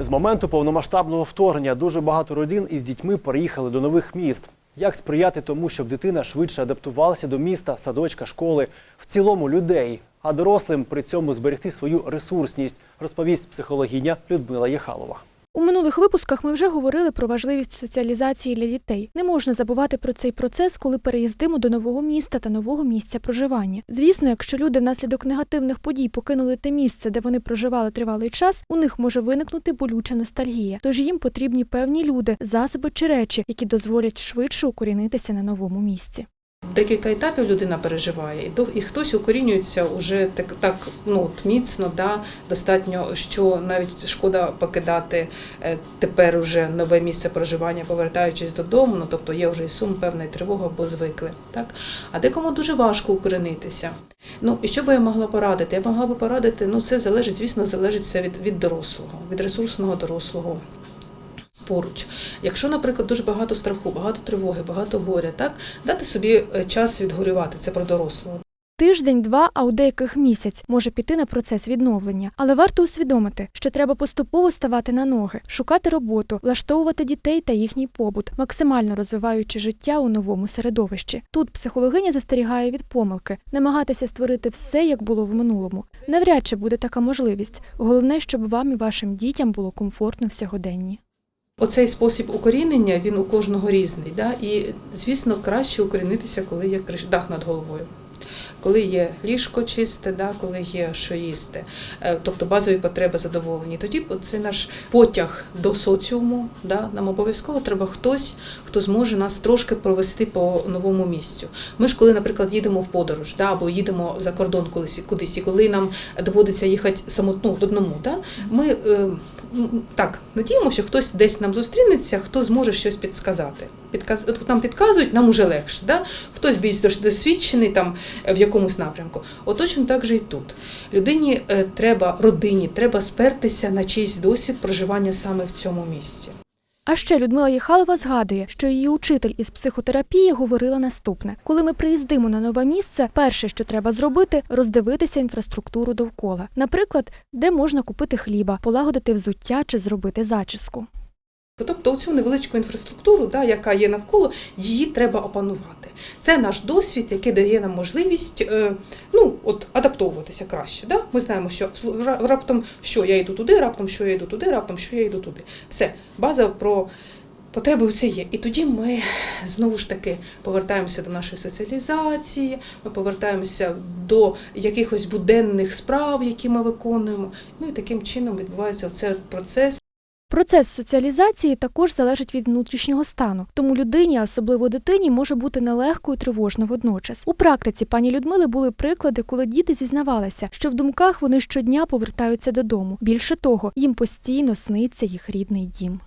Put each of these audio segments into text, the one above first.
З моменту повномасштабного вторгнення дуже багато родин із дітьми переїхали до нових міст. Як сприяти тому, щоб дитина швидше адаптувалася до міста, садочка, школи, в цілому людей, а дорослим при цьому зберегти свою ресурсність, розповість психологиня Людмила Єхалова. У минулих випусках ми вже говорили про важливість соціалізації для дітей. Не можна забувати про цей процес, коли переїздимо до нового міста та нового місця проживання. Звісно, якщо люди внаслідок негативних подій покинули те місце, де вони проживали тривалий час, у них може виникнути болюча ностальгія. Тож їм потрібні певні люди, засоби чи речі, які дозволять швидше укорінитися на новому місці. Декілька етапів людина переживає, і і хтось укорінюється уже так, так ну, от міцно, да, достатньо, що навіть шкода покидати е, тепер уже нове місце проживання, повертаючись додому. Ну тобто є вже і сум, певна і тривога, бо звикли. Так? А декому дуже важко укорінитися. Ну і що би я могла порадити? Я могла би порадити, ну це залежить, звісно, залежить від, від дорослого, від ресурсного дорослого поруч. Якщо, наприклад, дуже багато страху, багато тривоги, багато горя, так дати собі е, час відгорювати. Це про дорослого. Тиждень, два, а у деяких місяць може піти на процес відновлення. Але варто усвідомити, що треба поступово ставати на ноги, шукати роботу, влаштовувати дітей та їхній побут, максимально розвиваючи життя у новому середовищі. Тут психологиня застерігає від помилки, намагатися створити все, як було в минулому. Навряд чи буде така можливість. Головне, щоб вам і вашим дітям було комфортно в сьогоденні. Оцей спосіб укорінення він у кожного різний. Да? І, звісно, краще укорінитися, коли є дах над головою. Коли є ліжко чисте, да, коли є що їсти, Е, тобто базові потреби задоволені. Тоді це наш потяг до соціуму. Да, нам обов'язково треба хтось, хто зможе нас трошки провести по новому місцю. Ми ж, коли, наприклад, їдемо в подорож, да, або їдемо за кордон колись кудись, і коли нам доводиться їхати самотну одному, да, ми е, так надіємо, що хтось десь нам зустрінеться, хто зможе щось підсказати. Підказ... От нам підказують, нам уже легше. Да? Хтось більш дос- досвідчений там в якомусь напрямку. От точно так же і тут. Людині е, треба, родині треба спертися на чийсь досвід проживання саме в цьому місці. А ще Людмила Єхалова згадує, що її учитель із психотерапії говорила наступне: коли ми приїздимо на нове місце, перше, що треба зробити, роздивитися інфраструктуру довкола. Наприклад, де можна купити хліба, полагодити взуття чи зробити зачіску. Тобто цю невеличку інфраструктуру, да, яка є навколо, її треба опанувати. Це наш досвід, який дає нам можливість е, ну, от, адаптовуватися краще. Да? Ми знаємо, що раптом що я йду туди, раптом що я йду туди, раптом що я йду туди. Все, база про потреби у це є. І тоді ми знову ж таки повертаємося до нашої соціалізації, ми повертаємося до якихось буденних справ, які ми виконуємо. Ну і таким чином відбувається цей процес. Процес соціалізації також залежить від внутрішнього стану, тому людині, особливо дитині, може бути нелегко і тривожно водночас. У практиці пані Людмили були приклади, коли діти зізнавалися, що в думках вони щодня повертаються додому. Більше того, їм постійно сниться їх рідний дім.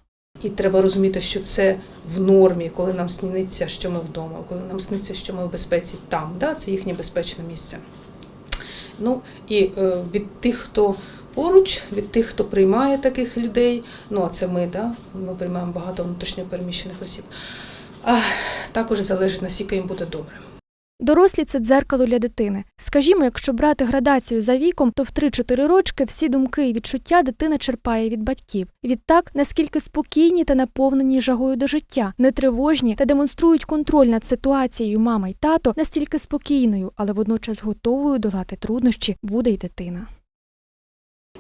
І треба розуміти, що це в нормі, коли нам сниться, що ми вдома, коли нам сниться, що ми в безпеці там, да? це їхнє безпечне місце. Ну і е, від тих, хто поруч, від тих, хто приймає таких людей, ну а це ми, да? ми приймаємо багато внутрішньопереміщених осіб, а, також залежить, наскільки їм буде добре. Дорослі це дзеркало для дитини. Скажімо, якщо брати градацію за віком, то в 3-4 рочки всі думки і відчуття дитина черпає від батьків. Відтак, наскільки спокійні та наповнені жагою до життя, нетривожні та демонструють контроль над ситуацією мама й тато, настільки спокійною, але водночас готовою долати труднощі буде й дитина.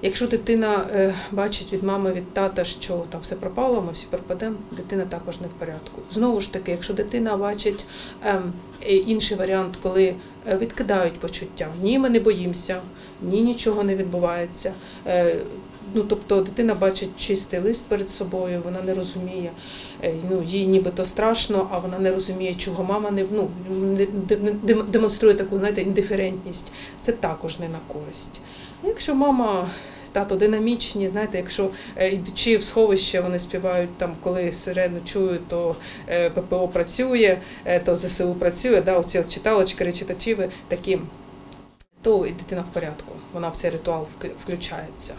Якщо дитина е, бачить від мами, від тата, що там все пропало, ми всі пропадемо, дитина також не в порядку. Знову ж таки, якщо дитина бачить ем, інший варіант, коли е, відкидають почуття, ні, ми не боїмося, ні, нічого не відбувається. Е, Ну, тобто дитина бачить чистий лист перед собою, вона не розуміє, ну, їй нібито страшно, а вона не розуміє, чого мама не, ну, демонструє таку знаєте, індиферентність. Це також не на користь. Ну, Якщо мама, тато динамічні, знаєте, якщо е, йдучи в сховище, вони співають там, коли сирену чують, то е, ППО працює, е, то ЗСУ працює, да, оці читалочки, речитативи такі, то і дитина в порядку, вона в цей ритуал вк- включається.